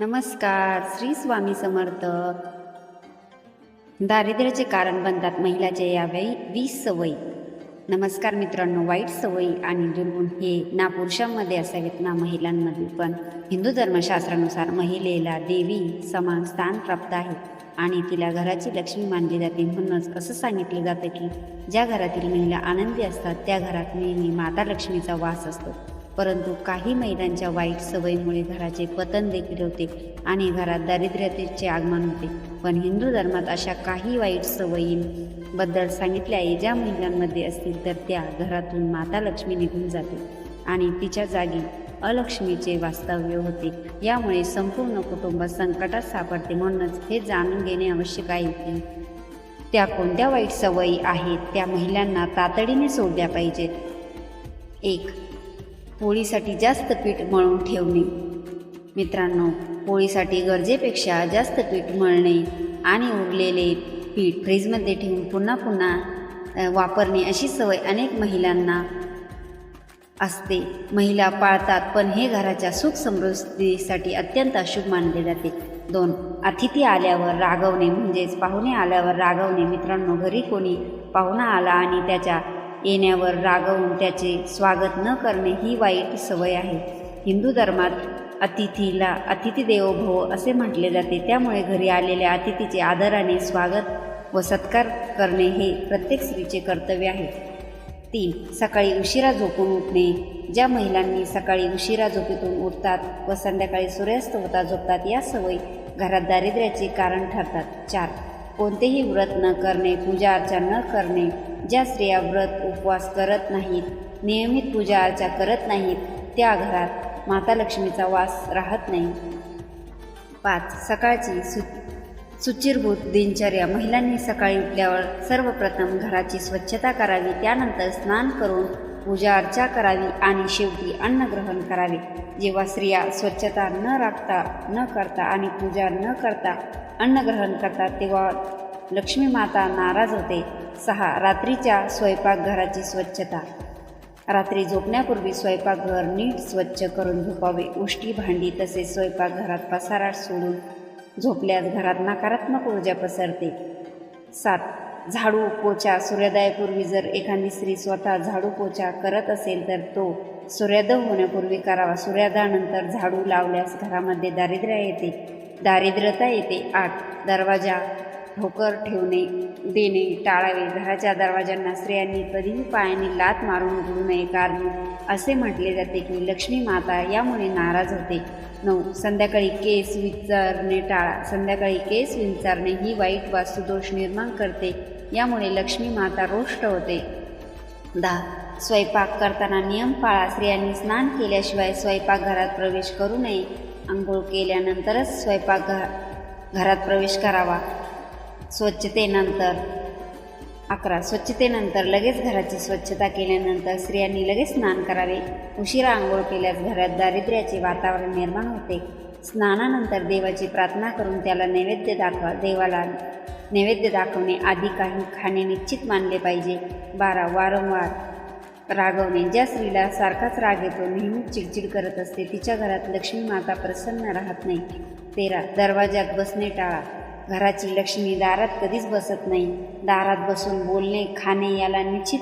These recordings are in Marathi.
नमस्कार श्री स्वामी समर्थ. दारिद्र्याचे कारण बनतात महिलाच्या यावेळी वीस सवयी. नमस्कार मित्रांनो वाईट सवयी आणि दुर्गुण हे ना पुरुषांमध्ये असावेत ना महिलांमध्ये. पण हिंदू धर्मशास्त्रानुसार महिलेला देवी समान स्थान प्राप्त आहे आणि तिला घराची लक्ष्मी मानली जाते म्हणूनच असं सांगितलं जातं की ज्या घरातील महिला आनंदी असतात त्या घरात नेहमी माता लक्ष्मीचा वास असतो. परंतु काही महिलांच्या वाईट सवयीमुळे घराचे पतन देखील होते आणि घरात दारिद्र्यतेचे आगमन होते. पण हिंदू धर्मात अशा काही वाईट सवयींबद्दल सांगितले आहे ज्या महिलांमध्ये असतील तर त्या घरातून माता लक्ष्मी निघून जाते आणि तिच्या जागी अलक्ष्मीचे वास्तव्य होते. यामुळे संपूर्ण कुटुंब संकटात सापडते म्हणूनच हे जाणून घेणे आवश्यक आहे की त्या कोणत्या वाईट सवयी आहेत त्या महिलांना तातडीने सोडल्या पाहिजेत. एक पोळीसाठी जास्त पीठ मळून ठेवणे. मित्रांनो पोळीसाठी गरजेपेक्षा जास्त पीठ मळणे आणि उरलेले पीठ फ्रीजमध्ये ठेवून पुन्हा पुन्हा वापरणे अशी सवय अनेक महिलांना असते. महिला पाळतात पण हे घराच्या सुख समृद्धीसाठी अत्यंत अशुभ मानले जाते. दोन अतिथी आल्यावर रागवणे म्हणजेच पाहुणे आल्यावर रागवणे. मित्रांनो घरी कोणी पाहुणा आला आणि त्याच्या येण्यावर रागवून त्याचे स्वागत न करणे ही वाईट सवय आहे. हिंदू धर्मात अतिथीला अतिथी देवो भव असे म्हटले जाते. त्यामुळे घरी आलेल्या अतिथीचे आदराने स्वागत व सत्कार करणे हे प्रत्येक स्त्रीचे कर्तव्य आहे. तीन सकाळी उशिरा झोपून उठणे. ज्या महिलांनी सकाळी उशिरा झोपेतून उठतात व संध्याकाळी सूर्यास्त होता झोपतात या सवयी घरात दारिद्र्याचे कारण ठरतात. चार कोणतेही व्रत न करणे पूजा अर्चा न करणे ज्या स्त्रिया व्रत उपवास करत नाहीत नियमित पूजा अर्चा करत नाहीत त्या घरात माता लक्ष्मीचा वास राहत नाही. पाच सकाळची सु सुचिरभूत दिनचर्या. महिलांनी सकाळी उठल्यावर सर्वप्रथम घराची स्वच्छता करावी. त्यानंतर स्नान करून पूजा अर्चा करावी आणि शेवटी अन्न ग्रहण करावे. जेव्हा स्त्रिया स्वच्छता न राखता न करता आणि पूजा न करता अन्न ग्रहण करतात तेव्हा लक्ष्मी माता नाराज होते. सहा रात्रीच्या स्वयंपाकघराची स्वच्छता. रात्री झोपण्यापूर्वी स्वयंपाकघर नीट स्वच्छ करून झोपावे उष्टी भांडी तसेच स्वयंपाकघरात पसारा सोडून झोपल्यास घरात नकारात्मक ऊर्जा पसरते. सात झाडू पोचा सूर्योदयापूर्वी जर एखादी स्त्री स्वतः झाडू पोचा करत असेल तर तो सूर्योदय होण्यापूर्वी करावा. सूर्योदयानंतर झाडू लावल्यास घरामध्ये दारिद्र्य येते. दारिद्र्यता येते. आठ. दरवाजा ठोकर ठेवणे देणे टाळावे घराच्या दरवाजांना स्त्रियांनी कधीही पायाने लात मारून उघडू नये कारण असे म्हटले जाते की लक्ष्मी माता यामुळे नाराज होते. नऊ संध्याकाळी केस विचारणे टाळा. संध्याकाळी केस विचारणे ही वाईट वास्तुदोष निर्माण करते यामुळे लक्ष्मी माता रोष्ट होते. दहा स्वयंपाक करताना नियम पाळा. स्त्रियांनी स्नान केल्याशिवाय स्वयंपाकघरात प्रवेश करू नये. आंघोळ केल्यानंतरच स्वयंपाकघर घरात प्रवेश करावा. स्वच्छतेनंतर अकरा. स्वच्छतेनंतर लगेच घराची स्वच्छता केल्यानंतर स्त्रियांनी लगेच स्नान करावे. उशिरा आंघोळ केल्यास घरात दारिद्र्याचे वातावरण निर्माण होते. स्नानानंतर देवाची प्रार्थना करून त्याला नैवेद्य दाखवा देवाला नैवेद्य दाखवणे आधी काही खाणे निश्चित मानले पाहिजे. बारा. वारंवार रागवणे. ज्या स्त्रीला सारखाच राग येतो नेहमीच चिडचिड करत असते तिच्या घरात लक्ष्मी माता प्रसन्न राहत नाही. तेरा. दरवाजात बसणे टाळा. घराची लक्ष्मी दारात कधीच बसत नाही. दारात बसून बोलणे खाणे याला निश्चित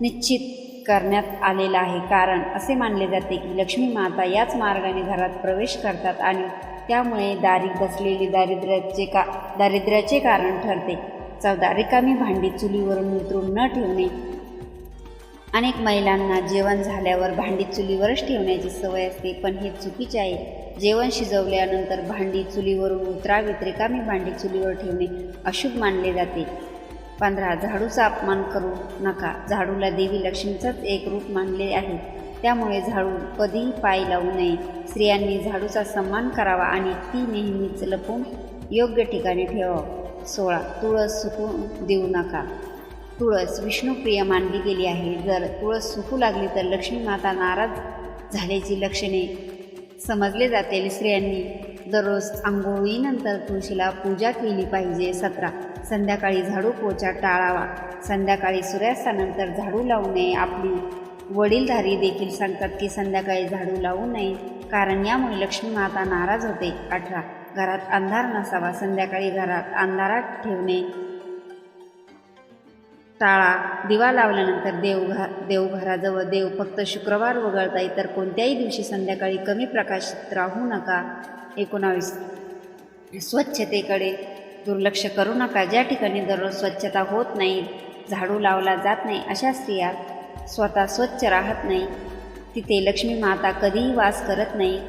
निश्चित करण्यात आलेलं आहे. कारण असे मानले जाते की लक्ष्मी माता याच मार्गाने घरात प्रवेश करतात आणि त्यामुळे दारी बसलेली दारिद्र्याचे का दारिद्र्याचे कारण ठरते. चौदा रिकामी भांडी चुलीवरून उतरून न ठेवणे. अनेक महिलांना जेवण झाल्यावर भांडी चुलीवरच ठेवण्याची सवय असते पण हे चुकीचे आहे. जेवण शिजवल्यानंतर भांडी चुलीवरून उतरावीत. रिकामी भांडी चुलीवर ठेवणे अशुभ मानले जाते. पंधरा झाडूचा अपमान करू नका. झाडूला देवी लक्ष्मीचंच एक रूप मानले आहे. त्यामुळे झाडू कधीही पाय लावू नये. स्त्रियांनी झाडूचा सन्मान करावा आणि ती नेहमीच लपून योग्य ठिकाणी ठेवावं. सोळा. तुळस सुकून देऊ नका. तुळस विष्णुप्रिय मानली गेली आहे. जर तुळस सुकू लागली तर लक्ष्मी माता नाराज झाल्याची लक्षणे समजले जाते स्त्रियांनी. दररोज आंघोळीनंतर तुळशीला पूजा केली पाहिजे सतरा. संध्याकाळी झाडू पोचा टाळावा. संध्याकाळी सूर्यास्तानंतर झाडू लावू नये आपली. वडीलधारी देखील सांगतात की संध्याकाळी झाडू लावू नये कारण यामुळे लक्ष्मी माता नाराज होते. अठरा. घरात अंधार नसावा. संध्याकाळी घरात अंधारात ठेवणे. टाळा दिवा लावल्यानंतर देवघा देवघराजवळ देव फक्त शुक्रवार वगळता इतर कोणत्याही दिवशी संध्याकाळी कमी प्रकाशित राहू नका. एकोणावीस. स्वच्छतेकडे दुर्लक्ष करू नका. ज्या ठिकाणी दररोज स्वच्छता होत नाही झाडू लावला जात नाही अशा स्त्रिया स्वतः स्वच्छ राहत नाही. तिथे लक्ष्मी माता कधीही वास करत नाही.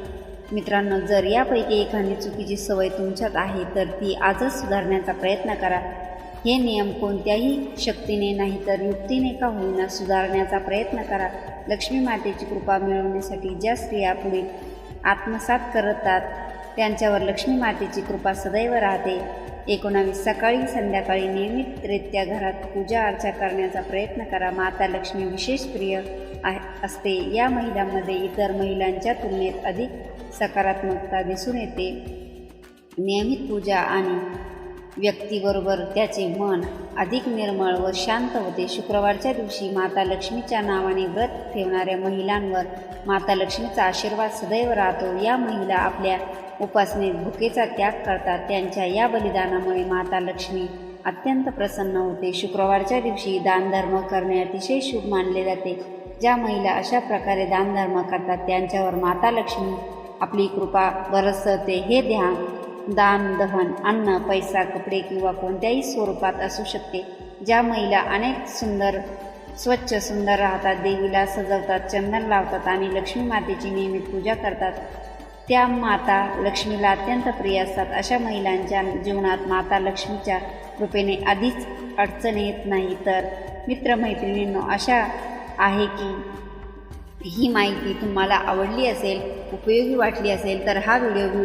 मित्रांनो जर यापैकी एखादी चुकीची सवय तुमच्यात आहे तर ती आजच सुधारण्याचा प्रयत्न करा. हे नियम कोणत्याही शक्तीने नाही तर युक्तीने का होईना सुधारण्याचा प्रयत्न करा. लक्ष्मी मातेची कृपा मिळवण्यासाठी ज्या स्त्रिया पुढे आत्मसात करतात त्यांच्यावर लक्ष्मी मातेची कृपा सदैव राहते. एकोणावीस सकाळी संध्याकाळी नियमितरित्या घरात पूजा अर्चा करण्याचा प्रयत्न करा. माता लक्ष्मी विशेष प्रिय आहे असते. या महिलांमध्ये इतर महिलांच्या तुलनेत अधिक सकारात्मकता दिसून येते. नियमित पूजा आणि व्यक्तीबरोबर त्याचे मन अधिक निर्मळ व शांत होते. शुक्रवारच्या दिवशी माता लक्ष्मीच्या नावाने व्रत ठेवणाऱ्या महिलांवर माता लक्ष्मीचा आशीर्वाद सदैव राहतो. या महिला आपल्या उपासनेत भुकेचा त्याग करतात. त्यांच्या या बलिदानामुळे माता लक्ष्मी अत्यंत प्रसन्न होते. शुक्रवारच्या दिवशी दानधर्म करणे अतिशय शुभ मानले जाते. ज्या महिला अशा प्रकारे दानधर्म करतात त्यांच्यावर माता लक्ष्मी आपली कृपा बरसते. हे ध्यान दान दहन अन्न पैसा कपडे किंवा कोणत्याही स्वरूपात असू शकते. ज्या महिला अनेक सुंदर स्वच्छ सुंदर राहतात देवीला सजवतात चंदन लावतात आणि लक्ष्मी मातेची नियमित पूजा करतात त्या माता लक्ष्मीला अत्यंत प्रिय असतात. अशा महिलांच्या जीवनात माता लक्ष्मीच्या कृपेने आधीच अडचण येत नाही. तर मित्रमैत्रिणींनो अशा आहे की ही माहिती तुम्हाला आवडली असेल उपयोगी वाटली असेल तर हा व्हिडिओ